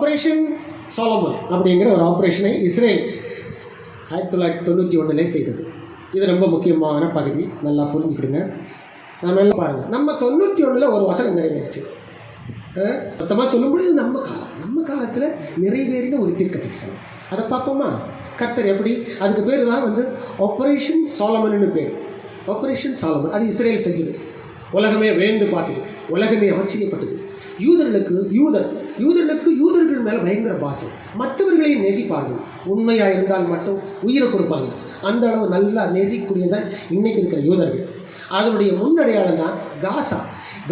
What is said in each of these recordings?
Operation Solomon அப்படிங்கிற ஒரு ஆப்ரேஷனை Israel ஆயிரத்தி தொள்ளாயிரத்தி தொண்ணூற்றி ஒன்றிலே செய்தது. இது ரொம்ப முக்கியமான பகுதி. நல்லா புரிஞ்சுக்கிடுங்க. நம்ம எல்லாம் பாருங்கள் நம்ம தொண்ணூற்றி ஒன்றில் ஒரு வசனம் நிறைவேறுச்சு. மொத்தமாக சொல்லும்போது நம்ம காலம். நம்ம காலத்தில் நிறைவேறின ஒரு தீர்க்க தரிசனம் அதை பார்ப்போமா? கர்த்தர் எப்படி? அதுக்கு பேர் தான் வந்து ஆப்ரேஷன் சாலமன்னு பேர். ஆப்ரேஷன் சாலமன் அது இஸ்ரேல் செஞ்சது. உலகமே வேந்து பார்த்தது. உலகமே ஆச்சரியப்பட்டது. யூதர்களுக்கு யூதர் யூதர்களுக்கு யூதர்கள் மேலே பயங்கர பாசம் மற்றவர்களையும் நேசிப்பார்கள். உண்மையாக இருந்தால் மட்டும் உயிரை கொடுப்பாங்க அந்த அளவு நல்லா நேசிக்கக்கூடியதான் இன்னைக்கு இருக்கிற யூதர்கள். அதனுடைய முன்னடையாளம் தான் காசா.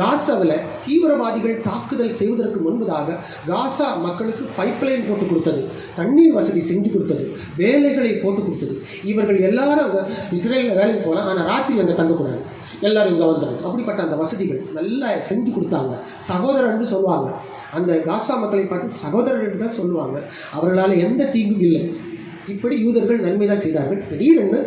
காசாவில் தீவிரவாதிகள் தாக்குதல் செய்வதற்கு முன்பதாக காசா மக்களுக்கு பைப்லைன் போட்டு கொடுத்தது தண்ணீர் வசதி செஞ்சு கொடுத்தது வேலைகளை போட்டு கொடுத்தது. இவர்கள் எல்லாரும் இஸ்ரேலில் வேலைக்கு போகலாம் ஆனால் ராத்திரி அங்கே தங்கக்கூடாது. எல்லாரும் இங்கே வந்துடும் அப்படிப்பட்ட அந்த வசதிகள் நல்லா செஞ்சு கொடுத்தாங்க. சகோதரர்னு சொல்லுவாங்க. அந்த காசா மக்களை பார்த்து சகோதரர்கள் தான் சொல்லுவாங்க. அவர்களால் எந்த தீங்கும் இல்லை. இப்படி யூதர்கள் நன்மை தான் செய்தார்கள். திடீரென்று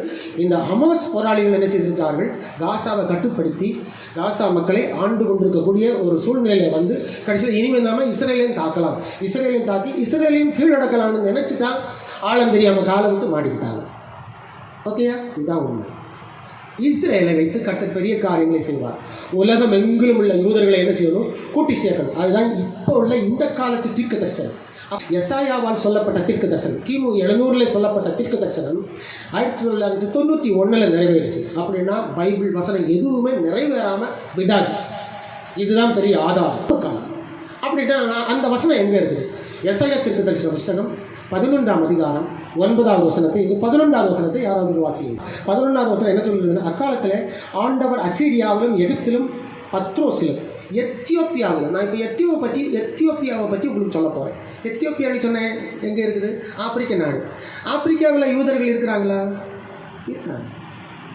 இந்த ஹமாஸ் போராளிகள் என்ன செய்திருக்கிறார்கள்? காசாவை கட்டுப்படுத்தி காசா மக்களை ஆண்டு கொண்டிருக்கக்கூடிய ஒரு சூழ்நிலையில வந்து கடைசியில் இனிமேல் நாம இஸ்ரேலையும் தாக்கலாம். இஸ்ரேலையும் தாக்கி இஸ்ரேலையும் கீழடக்கலாம்னு நினச்சி தான் ஆழம் தெரியாமல் காலை விட்டு மாட்டிக்கிட்டாங்க. ஓகேயா இதுதான் உண்மை. இஸ்ரேலை வைத்து கட்ட பெரிய காரியங்களை செய்வார். உலகம் எங்கிலும் உள்ள யூதர்களை என்ன செய்யணும்? கூட்டி சேர்க்கணும். அதுதான் இப்போ உள்ள இந்த காலத்து தீர்க்க தரிசனம் எஸ்ஐயாவால் சொல்லப்பட்ட தீர்க்க தரிசனம் கிமு எழுநூறில் சொல்லப்பட்ட தீர்க்க தரிசனம் ஆயிரத்தி தொள்ளாயிரத்தி தொண்ணூற்றி ஒன்றில் நிறைவேறுச்சு. அப்படின்னா பைபிள் வசனம் எதுவுமே நிறைவேறாமல் விடாது. இதுதான் பெரிய ஆதாரம். காலம். அப்படின்னா அந்த வசனம் எங்கே இருக்குது? எஸ்ஐயா தீர்க்க தரிசன புஸ்தகம் பதினொன்றாம் அதிகாரம் ஒன்பதாவது வசனத்தை இது பதினொன்றாவது வசனத்தை யாராவது வாசிங்க பதினொன்றாவது வசனம் என்ன சொல்லுதுன்னா அக்காலத்தில் ஆண்டவர் அசீரியாவிலும் எகிப்திலும் பத்ரோசிலும் எத்தியோப்பியாவில் நான் இப்போ எத்தியோவை பற்றி எத்தியோப்பியாவை பற்றி உங்களுக்கு சொல்ல போகிறேன் எத்தியோப்பியான்னு சொன்னேன் எங்கே இருக்குது? ஆப்பிரிக்க நாடு. ஆப்பிரிக்காவில் யூதர்கள் இருக்கிறாங்களா? இருக்கிறாங்க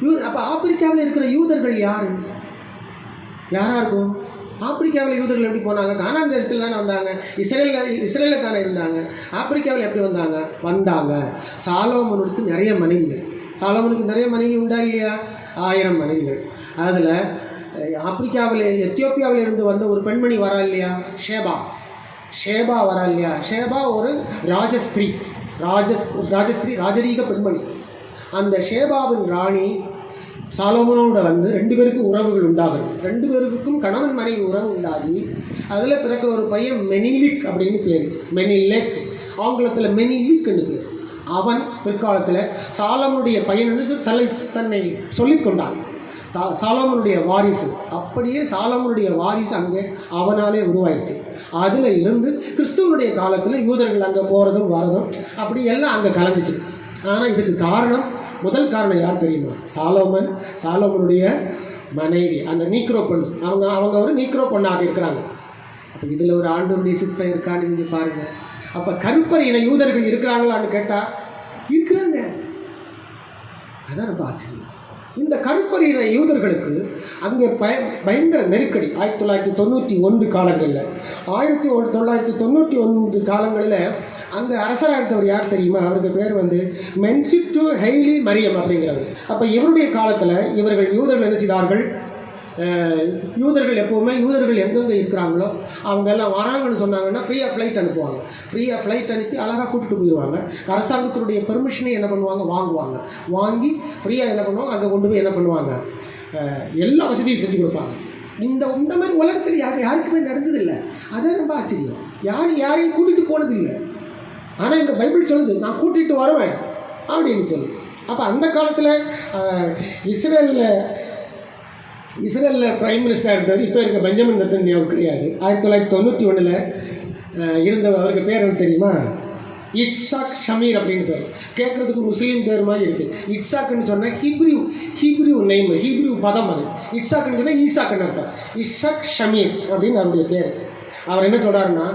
யூ அப்போ ஆப்பிரிக்காவில் இருக்கிற யூதர்கள் யார்? யாராக இருக்கும்? ஆப்பிரிக்காவில் யூதர்கள் எப்படி போனாங்க? கானான் தேசத்தில் தானே வந்தாங்க. இஸ்ரேலில் இஸ்ரேலில் தானே இருந்தாங்க. ஆப்பிரிக்காவில் எப்படி வந்தாங்க? வந்தாங்க. சாலோமனுக்கு நிறைய மனைவிகள். சாலோமனுக்கு நிறைய மனைவி உண்டா இல்லையா? ஆயிரம் மனைவிகள். அதில் ஆப்பிரிக்காவில் எத்தியோப்பியாவில் இருந்து வந்த ஒரு பெண்மணி வரா இல்லையா? ஷேபா. ஷேபா வரா இல்லையா? ஷேபா ஒரு ராஜஸ்திரீ. ராஜஸ் ராஜஸ்திரீ ராஜரீக பெண்மணி. அந்த ஷேபாவின் ராணி சாலோமனோட வந்து ரெண்டு பேருக்கும் உறவுகள் உண்டாகும் ரெண்டு பேருக்கும் கணவன் மனைவி உறவு உண்டாகி அதில் பிறக்கிற ஒரு பையன் மெனிலிக் அப்படின்னு பேர். மெனிலெக். ஆங்கிலத்தில் மெனிலிக்னு பேர். அவன் பிற்காலத்தில் சாலமனுடைய பையன் தலை தன்னை சொல்லிக்கொண்டான். சாலமனுடைய வாரிசு. அப்படியே சாலமனுடைய வாரிசு அங்கே அவனாலே உருவாயிருச்சு. அதில் இருந்து கிறிஸ்துவனுடைய காலத்தில் யூதர்கள் அங்கே போகிறதும் வரதும் அப்படி எல்லாம் அங்கே கலந்துச்சு. ஆனால் இதுக்கு காரணம் முதல் காரணம் யார் தெரியுமா? சாலோமன் சாலோமனுடைய மனைவி அந்த நீக்ரோ பொண்ணு அவங்க அவங்க ஒரு நீக்ரோ பொண்ணாக இருக்கிறாங்க. அப்போ இதில் ஒரு ஆண்டோருடைய சித்தம் இருக்கான்னு நீங்கள் பாருங்கள் அப்போ கருப்பர் இன யூதர்கள் இருக்கிறாங்களான்னு கேட்டால் இருக்கிறாங்க. அதான் ரொம்ப ஆச்சரியம். இந்த கருப்பறியின யூதர்களுக்கு அங்கே பய பயங்கர நெருக்கடி. ஆயிரத்தி தொள்ளாயிரத்தி தொண்ணூற்றி ஒன்று காலங்களில். ஆயிரத்தி தொள்ளாயிரத்தி தொண்ணூற்றி ஒன்று காலங்களில் அங்கே அரசராக இருந்தவர் யார் தெரியுமா? அவருக்கு பேர் வந்து மென்சிட்டு ஹெய்லி மரியம் அப்படிங்கிறவர். அப்போ இவருடைய காலத்தில் இவர்கள் யூதர்கள் என்ன செய்தார்கள்? யூதர்கள் எப்போவுமே யூதர்கள் எங்கெங்கே இருக்கிறாங்களோ அவங்க எல்லாம் வராங்கன்னு சொன்னாங்கன்னா ஃப்ரீயாக ஃப்ளைட் அனுப்புவாங்க. ஃப்ரீயாக ஃப்ளைட் அனுப்பி அழகாக கூட்டிகிட்டு போயிடுவாங்க. அரசாங்கத்தினுடைய பெர்மிஷனை என்ன பண்ணுவாங்க? வாங்குவாங்க. வாங்கி ஃப்ரீயாக என்ன பண்ணுவாங்க? அங்கே கொண்டு போய் என்ன பண்ணுவாங்க? எல்லா வசதியும் செஞ்சு கொடுப்பாங்க. இந்த இந்த மாதிரி உலகத்தில் யாரு யாருக்குமே நடந்ததில்லை. அதான் ரொம்ப ஆச்சரியம். யாரும் யாரையும் கூட்டிகிட்டு போனதில்லை. ஆனால் இந்த பைபிள் சொல்லுது நான் கூட்டிகிட்டு வருவேன். அப்படின்னு சொல்லு. அப்போ அந்த காலத்தில் இஸ்ரேலில் இஸ்ரேலில் பிரைம் மினிஸ்டராக இருந்தவர் இப்போ இருக்க பெஞ்சமின் நத்தன்யாவு கிடையாது. ஆயிரத்தி தொள்ளாயிரத்தி தொண்ணூற்றி ஒன்றில் இருந்தவர் அவருக்கு பேர் என்ன தெரியுமா? இட்சாக் ஷமீர் அப்படின்னு பேர். கேட்குறதுக்கு முஸ்லீம் பேர் மாதிரி இருக்குது இட்சாக்குன்னு சொன்னால் ஹீப்ரியூ ஹீப்ரியூ நெய்ம் ஹீப்ரியூ பதம் அது. இட்சாக்குன்னு சொன்னால் ஈசாக்குன்னு அர்த்தம். இஷாக் ஷமீர் அப்படின்னு அவருடைய பேர். அவர் என்ன சொல்கிறாருன்னா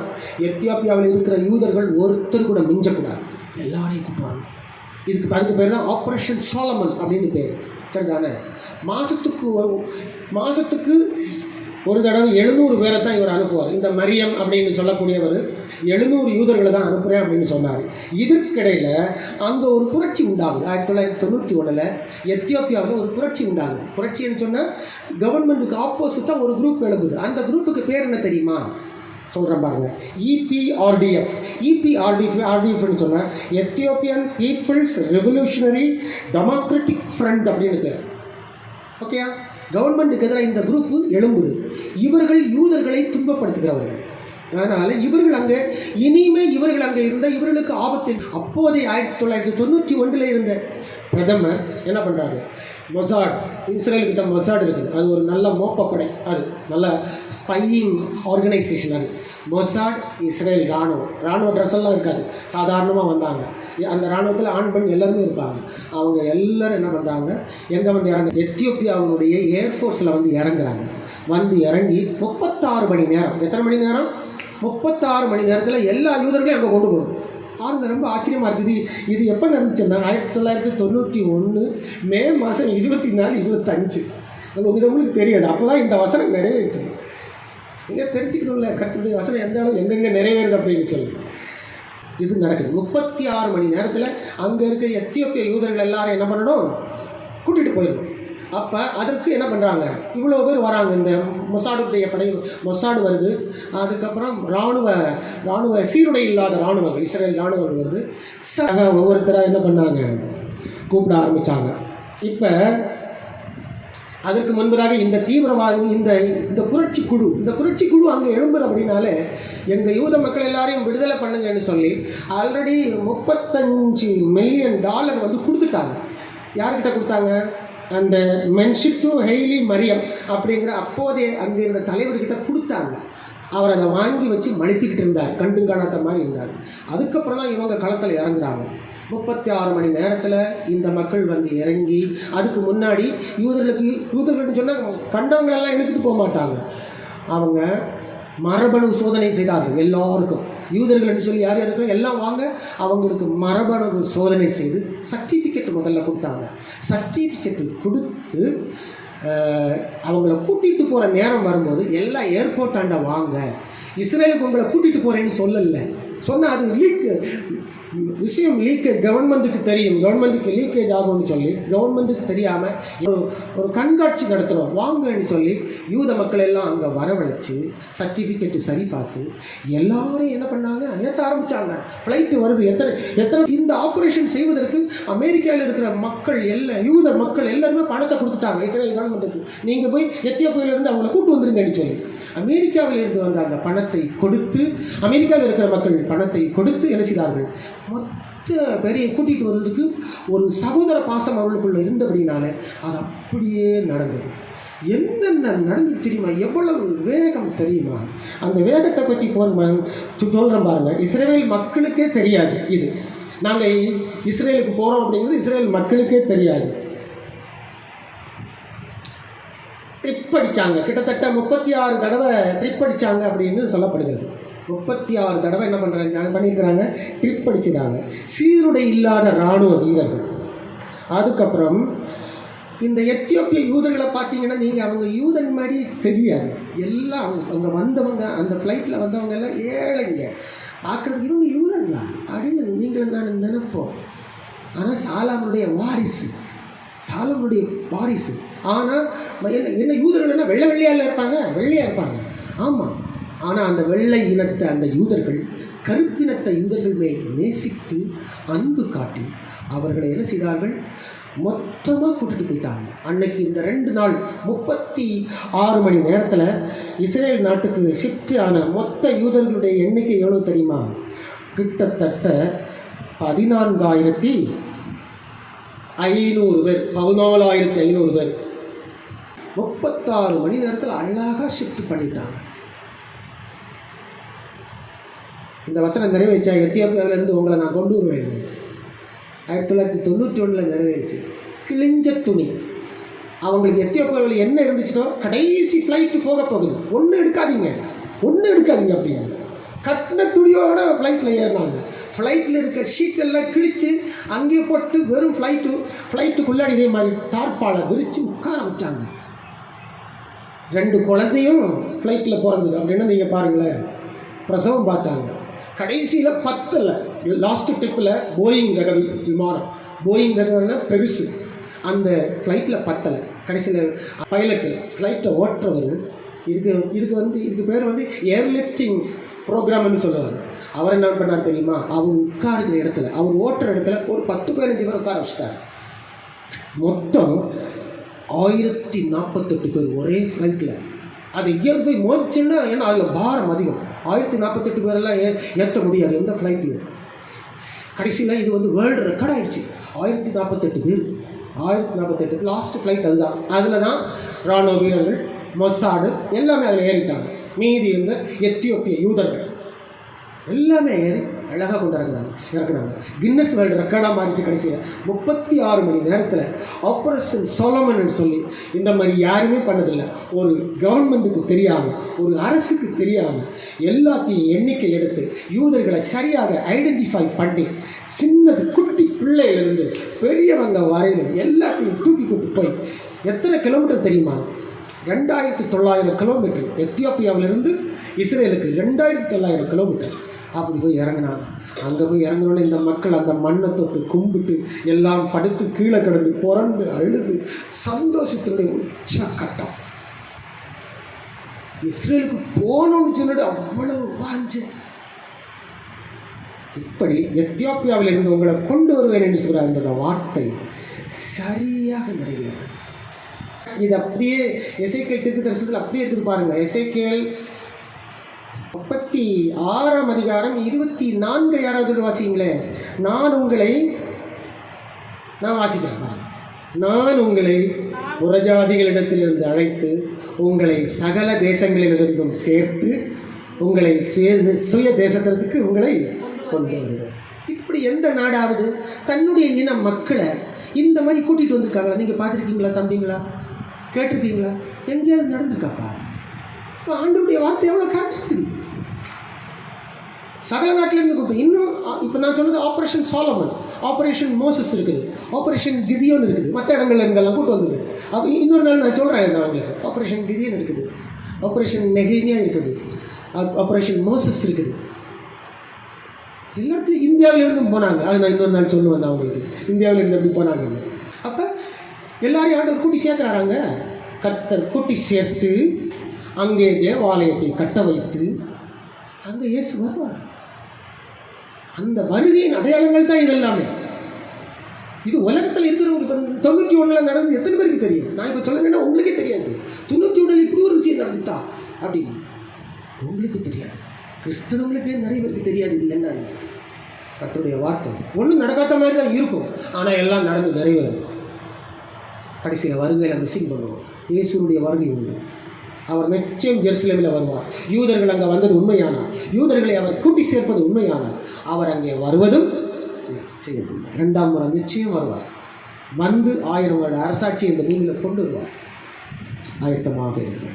எத்தியோப்பியாவில் இருக்கிற யூதர்கள் ஒருத்தர் கூட மிஞ்சக்கூடாது. எல்லாரையும் கூப்பிட்றாங்க இதுக்கு அதுக்கு பேர் தான் ஆப்ரேஷன் சோலமன் அப்படின்னு பேர். சரிதானே? மாதத்துக்கு ஒரு மாதத்துக்கு ஒரு தடவை எழுநூறு பேரை தான் இவர் அனுப்புவார். இந்த மரியம் அப்படின்னு சொல்லக்கூடியவர் எழுநூறு யூதர்களை தான் அனுப்புகிறேன் அப்படின்னு சொன்னார். இதற்கிடையில் அங்கே ஒரு புரட்சி உண்டாகுது. ஆயிரத்தி தொள்ளாயிரத்தி தொண்ணூற்றி ஒன்றில் எத்தியோப்பியாவில் ஒரு புரட்சி உண்டாகுது. புரட்சின்னு சொன்னால் கவர்மெண்ட்டுக்கு ஆப்போசிட்டாக ஒரு குரூப் எழுப்புது அந்த குரூப்புக்கு பேர் என்ன தெரியுமா? சொல்கிறேன் பாருங்கள் இபிஆர்டிஎஃப் இபிஆர்டிஎஃப் ஆர்டிஎஃப்னு சொன்னால் Ethiopian people's revolutionary democratic front அப்படின்னு பேர். ஓகேயா கவர்மெண்ட்டுக்கு எதிராக இந்த குரூப்பு எழும்புது. இவர்கள் யூதர்களை துன்பப்படுத்துகிறவர்கள். அதனால் இவர்கள் அங்கே இனிமே இவர்கள் அங்கே இருந்த இவர்களுக்கு ஆபத்தில் அப்போதைய ஆயிரத்தி தொள்ளாயிரத்தி தொண்ணூற்றி ஒன்றில் இருந்த பிரதமர் என்ன பண்ணுறாரு மொசாட் இஸ்ரேல் கிட்ட மொசாட் இருக்குது. அது ஒரு நல்ல மோப்பப்படை. அது நல்ல ஸ்பையிங் ஆர்கனைசேஷன் அது. மொசாட் இஸ்ரேல் இராணுவம் இராணுவ ட்ரெஸ் எல்லாம் இருக்காது. சாதாரணமாக வந்தாங்க. அந்த இராணுவத்தில் ஆண் பெண் எல்லாருமே இருப்பாங்க. அவங்க எல்லோரும் என்ன பண்ணுறாங்க எங்கே வந்து இறங்க எத்தியோப்பியாவுடைய ஏர்ஃபோர்ஸில் வந்து இறங்குறாங்க. வந்து இறங்கி முப்பத்தாறு மணி நேரம். எத்தனை மணி நேரம்? முப்பத்தாறு மணி நேரத்தில் எல்லா யூதர்களையும் அங்கே கொண்டு போகணும். ஆரம்பம் ரொம்ப ஆச்சரியமாக இருக்குது. இது எப்போ நடந்துச்சுன்னா ஆயிரத்தி தொள்ளாயிரத்தி தொண்ணூற்றி ஒன்று மே மாதம் இருபத்தி நாலு இருபத்தஞ்சு உங்களுக்கு உங்களுக்கு தெரியாது. அப்போ தான் இந்த வசனம் நிறைவேறுச்சு எங்கே தெரிஞ்சுக்கணும்ல கருத்துடைய வசனம் எந்த அளவு எங்கெங்கே நிறைவேறுது அப்படின்னு சொல்லி இது நடக்குது. முப்பத்தி ஆறு மணி நேரத்தில் அங்கே இருக்க எத்தியோப்பிய யூதர்கள் எல்லாரும் என்ன பண்ணணும்? கூட்டிகிட்டு போயிடணும். அப்போ அதற்கு என்ன பண்ணுறாங்க இவ்வளோ பேர் வராங்க. இந்த மொசாடுடைய படை மொசாடு வருது. அதுக்கப்புறம் இராணுவ இராணுவ சீருடை இல்லாத இராணுவங்கள் இஸ்ரேல் இராணுவங்கள் வருது. சக ஒவ்வொருத்தராக என்ன பண்ணாங்க? கூப்பிட ஆரம்பித்தாங்க இப்போ அதற்கு முன்பதாக இந்த தீவிரவாதி இந்த இந்த புரட்சி குழு இந்த புரட்சி குழு அங்கே எழும்புற அப்படின்னாலே எங்கள் யூத மக்கள் எல்லாரையும் விடுதலை பண்ணுங்கன்னு சொல்லி ஆல்ரெடி முப்பத்தஞ்சு மில்லியன் டாலர் வந்து கொடுத்துட்டாங்க. யார்கிட்ட கொடுத்தாங்க? அந்த மென்ஷிப் டு ஹெய்லி மரியம் அப்படிங்கிற அப்போதைய அங்கே தலைவர்கிட்ட கொடுத்தாங்க. அவர் அதை வாங்கி வச்சு மழுப்பிக்கிட்டு இருந்தார். கண்டும் காணாத மாதிரி இருந்தார். அதுக்கப்புறம் தான் இவங்க களத்தில் இறங்குறாங்க. முப்பத்தி ஆறு மணி நேரத்தில் இந்த மக்கள் வந்து இறங்கி அதுக்கு முன்னாடி யூதர்களுக்கு யூதர்களுக்கு சொன்னால் கண்டவங்களெல்லாம் இழுத்துட்டு போக மாட்டாங்க. அவங்க மரபணு சோதனை செய்தார்கள் எல்லாருக்கும். யூதர்கள்னு சொல்லி யார் யாருக்கும் எல்லாம் வாங்க அவங்களுக்கு மரபணு சோதனை செய்து சர்டிஃபிகேட் முதல்ல கொடுத்தாங்க. சர்டிஃபிகேட் கொடுத்து அவங்கள கூட்டிகிட்டு போகிற நேரம் வரும்போது எல்லாம் ஏர்போர்ட்டாண்ட வாங்க. இஸ்ரேலுக்கு உங்களை கூட்டிகிட்டு போகிறேன்னு சொல்லலை. சொன்னால் அது லீக் விஷயம் லீக்கேஜ் கவர்மெண்ட்டுக்கு தெரியும். கவர்மெண்ட்டுக்கு லீக்கேஜ் ஆகும்னு சொல்லி கவர்மெண்ட்டுக்கு தெரியாமல் ஒரு ஒரு கண்காட்சி நடத்துகிறோம் வாங்கன்னு சொல்லி யூத மக்கள் எல்லாம் அங்கே வரவழைச்சு சர்டிஃபிகேட்டு சரி பார்த்து எல்லாரும் என்ன பண்ணாங்க? ஏற்ற ஆரம்பித்தாங்க ஃப்ளைட்டு வருது. எத்தனை எத்தனை இந்த ஆப்ரேஷன் செய்வதற்கு அமெரிக்காவில் இருக்கிற மக்கள் எல்லாம் யூத மக்கள் எல்லாருமே பணத்தை கொடுத்துட்டாங்க. இஸ்ரேல் கவர்மெண்ட்டுக்கு நீங்கள் போய் எத்தியோப்பியிலிருந்து அவங்கள கூட்டு வந்துருங்கன்னு சொல்லி. அமெரிக்காவில் இருந்து வந்த அந்த பணத்தை கொடுத்து அமெரிக்காவில் இருக்கிற மக்கள் பணத்தை கொடுத்து என்ன செய்தார்கள்? மொத்த பெரிய கூட்டிகிட்டு வர்றதுக்கு ஒரு சகோதர பாசம் அவர்களுக்குள்ள இருந்தபடினால அது அப்படியே நடந்தது. என்னென்ன நடந்து தெரியுமா? எவ்வளவு வேகம் தெரியுமா? அந்த வேகத்தை பற்றி போன சொல்கிறேன் பாருங்க. இஸ்ரேல் மக்களுக்கே தெரியாது இது. நாங்கள் இஸ்ரேலுக்கு போகிறோம் அப்படிங்கிறது இஸ்ரேல் மக்களுக்கே தெரியாது. ட்ரிப் அடித்தாங்க கிட்டத்தட்ட முப்பத்தி ஆறு தடவை ட்ரிப் அடித்தாங்க அப்படின்னு சொல்லப்படுகிறது. முப்பத்தி ஆறு தடவை என்ன பண்ணுறாங்க பண்ணியிருக்கிறாங்க? ட்ரிப் அடிச்சுட்டாங்க சீருடை இல்லாத இராணுவ வீரர்கள். அதுக்கப்புறம் இந்த எத்தியோப்பிய யூதர்களை பார்த்தீங்கன்னா நீங்கள் அவங்க யூதன் மாதிரி தெரியாது. எல்லாம் அவங்க அவங்க வந்தவங்க அந்த ஃப்ளைட்டில் வந்தவங்க எல்லாம் ஏழைங்க. பார்க்குறது இவங்க யூதன்களா அப்படின்னு நீங்களும் தான் நினைப்போம். ஆனால் சாலாமனுடைய வாரிசு சாலமுடைய வாரிசு. ஆனால் என்ன என்ன யூதர்கள்னா வெள்ளை வெள்ளையால இருப்பாங்க வெள்ளையாக இருப்பாங்க. ஆமாம் ஆனால் அந்த வெள்ளை இனத்தை அந்த யூதர்கள் கருப்பினத்தை யூதர்கள் மேல் நேசித்து அன்பு காட்டி அவர்களை என்ன செய்தார்கள்? மொத்தமாக கூட்டிட்டு போயிட்டாங்க. அன்னைக்கு இந்த ரெண்டு நாள் முப்பத்தி ஆறு மணி நேரத்தில் இஸ்ரேல் நாட்டுக்கு ஷிஃப்ட் ஆன மொத்த யூதர்களுடைய எண்ணிக்கை எவ்வளோ தெரியுமா? கிட்டத்தட்ட பதினான்காயிரத்தி ஐநூறு பேர் பதினாலாயிரத்தி ஐநூறு பேர். முப்பத்தாறு மணி நேரத்தில் அழகாக ஷிஃப்ட் பண்ணிட்டாங்க இந்த வசனம் நிறைவேற்றா எத்தியோப்பியாவிலேருந்து உங்களை நான் கொண்டு வருவேன். ஆயிரத்தி தொள்ளாயிரத்தி தொண்ணூற்றி ஒன்றில் நிறைவேறிச்சு. கிழிஞ்ச துணி. அவங்களுக்கு எத்தியோப்பியாவில் என்ன இருந்துச்சுதோ கடைசி ஃப்ளைட்டு போக போகுது. ஒன்று எடுக்காதீங்க. ஒன்று எடுக்காதீங்க அப்படின்னு. கட்டின துணியோட ஃப்ளைட்டில் ஏறினாங்க. ஃப்ளைட்டில் இருக்க ஷீட்டெல்லாம் கிழித்து அங்கேயே போட்டு வெறும் ஃப்ளைட்டு ஃப்ளைட்டுக்குள்ளே இதே மாதிரி தார்ப்பாலை விரித்து உட்கார வச்சாங்க. ரெண்டு குழந்தையும் ஃப்ளைட்டில் பிறந்தது. அப்படின்னு நீங்கள் பாருங்களேன் பிரசவம் பார்த்தாங்க. கடைசியில் பத்தில். லாஸ்ட் ட்ரிப்பில் போயிங் ரக விமானம். போயிங் ரகம்னா பெருசு. அந்த ஃப்ளைட்டில் பத்தலை. கடைசியில் பைலட்டு ஃப்ளைட்டை ஓட்டுறவர் இதுக்கு இதுக்கு வந்து இதுக்கு பேர் வந்து ஏர்லிஃப்டிங் ப்ரோக்ராம்னு சொல்லுவார். அவர் என்ன பண்ணார் தெரியுமா? அவர் உட்காருக்கிற இடத்துல அவர் ஓட்டுற இடத்துல ஒரு பத்து பதினஞ்சு பேர் உட்கார வச்சிட்டார். மொத்தம் ஆயிரத்தி நாற்பத்தெட்டு பேர் ஒரே ஃப்ளைட்டில் அது இயல்பை மோதிச்சுன்னா ஏன்னா அதில் பாரம் அதிகம். ஆயிரத்தி நாற்பத்தெட்டு பேரெல்லாம் ஏ ஏற்ற முடியாது எந்த ஃப்ளைட்லையும் கடைசியில் இது வந்து வேர்ல்டு ரெக்கார்ட் ஆயிடுச்சு. ஆயிரத்தி நாற்பத்தெட்டு பேர். ஆயிரத்தி நாற்பத்தெட்டு லாஸ்ட் ஃப்ளைட் அதுதான். அதில் தான் ராணுவ வீரர்கள் மொசாடு எல்லாமே அதில் ஏறிட்டாங்க. மீதி இருந்த எத்தியோப்பிய யூதர்கள். எல்லாமே ஏறி அழகாக கொண்டு இறக்குறாங்க. இறக்குனாங்க கின்னஸ் வேர்ல்டு ரெக்கார்டாக மாறிச்சு கடைசியில். முப்பத்தி ஆறு மணி நேரத்தில் ஆப்ரேஷன் சோலமன் சொல்லி இந்த மாதிரி யாருமே பண்ணதில்லை. ஒரு கவர்மெண்ட்டுக்கு தெரியாமல் ஒரு அரசுக்கு தெரியாமல் எல்லாத்தையும் எண்ணிக்கை எடுத்து யூதர்களை சரியாக ஐடென்டிஃபை பண்ணி சின்னது குட்டி பிள்ளையிலிருந்து பெரியவங்க வரையிலும் எல்லாத்தையும் தூக்கி கொண்டு போய் எத்தனை கிலோமீட்டர் தெரியுமா? ரெண்டாயிரத்து தொள்ளாயிரம் கிலோமீட்டர் எத்தியோப்பியாவிலிருந்து இஸ்ரேலுக்கு ரெண்டாயிரத்து தொள்ளாயிரம் கிலோமீட்டர் அப்படி போய் இறங்கினாங்க அங்கே போய் இறங்கினோடனே இந்த மக்கள் அந்த மண்ணை தொட்டு கும்பிட்டு எல்லாம் படுத்து கீழே கிடந்து புரண்டு அழுது சந்தோஷத்தோடய உச்ச கட்டம். இஸ்ரேலுக்கு போகணும்னு சொன்னது அவ்வளவு வாஞ்சு. இப்படி எத்தியோப்பியாவில் இருந்து உங்களை கொண்டு வருவேன் என்று சொல்கிற அந்த வார்த்தை சரியாக நிறைவேறும் இது அப்படியே எசைக்கேல் திருக்கு தரிசனத்தில் அப்படியே இருக்குது பாருங்க. எசைக்கேல் முப்பத்தி ஆறாம் அதிகாரம் இருபத்தி நான்கு யாராவது வாசிங்களேன் நான் உங்களை நான் வாசிக்கிறேன். நான் உங்களை புறஜாதிகளிடத்திலிருந்து அழைத்து உங்களை சகல தேசங்களிலிருந்தும் சேர்த்து உங்களை சுய சுய தேசத்திற்கு உங்களை கொண்டு வருவேன். இப்படி எந்த நாடாவது தன்னுடைய இன மக்களை இந்த மாதிரி கூட்டிகிட்டு வந்திருக்காங்களா? நீங்கள் பார்த்துருக்கீங்களா தம்பிங்களா? கேட்டிருக்கீங்களா? எங்கேயாவது நடந்திருக்காப்பா? இப்போ ஆண்டுடைய வார்த்தை எவ்வளோ காட்டுது சகல நாட்டிலேருந்து கூப்பிட்டு இன்னும் இப்போ நான் சொன்னது ஆப்ரேஷன் சாலமன் ஆப்ரேஷன் மோசஸ் இருக்குது ஆப்ரேஷன் கிதியோன் இருக்குது மற்ற இடங்கள்ல இருந்தெல்லாம் கூட்டு வந்தது. அப்போ இன்னொரு நாள் நான் சொல்கிறேன் நான் உங்களுக்கு. ஆப்ரேஷன் கிதியோன் இருக்குது ஆப்ரேஷன் நெகினியா இருக்குது ஆப்ரேஷன் மோசஸ் இருக்குது. எல்லாத்தையும் இந்தியாவிலேருந்து போனாங்க. அது நான் இன்னொரு நாள் சொல்லுவேன் நான் உங்களுக்கு. இந்தியாவிலேருந்து எப்படி போனாங்கன்னு. அப்போ எல்லாரையும் ஆண்டவர் கூட்டி சேர்க்குறாங்க கர்த்தர் கூட்டி சேர்த்து அங்கே தேவாலயத்தை கட்ட வைத்து அங்கே இயேசு வருவார். அந்த வருகையின் அடையாளங்கள் தான் இது எல்லாமே இது உலகத்தில் இருக்கிறவங்களுக்கு தொண்ணூற்றி ஒன்றில் நடந்தது எத்தனை பேருக்கு தெரியும்? நான் இப்போ சொல்லுங்கன்னா உங்களுக்கே தெரியாது. தொண்ணூற்றி ஒன்றில் இப்படி ஒரு விஷயம் நடந்துட்டா அப்படின்னு. உங்களுக்கு தெரியாது. கிறிஸ்தவங்களுக்கே நிறைய பேருக்கு தெரியாது இது என்னன்னு. கத்தருடைய வார்த்தை. ஒன்றும் நடக்காத மாதிரி தான் இருக்கும். ஆனால் எல்லாம் நடந்து நிறைவேறும் கடைசியில் வருகையில் மிஸ்ஸிங் பண்ணுவோம். இயேசுனுடைய வருகை உண்டு. அவர் நிச்சயம் ஜெருசலேமில் வருவார். யூதர்கள் அங்கே வந்தது உண்மையானார் யூதர்களை அவர் கூட்டி சேர்ப்பது உண்மையானார் அவர் அங்கே வருவதும் நிச்சயம் இரண்டாம் முறை நிச்சயம் வருவார். வந்து ஆயிரம் வருட அரசாட்சி இந்த பூமியில் கொண்டு வருவார். ஆயத்தமாக இருக்கிறார்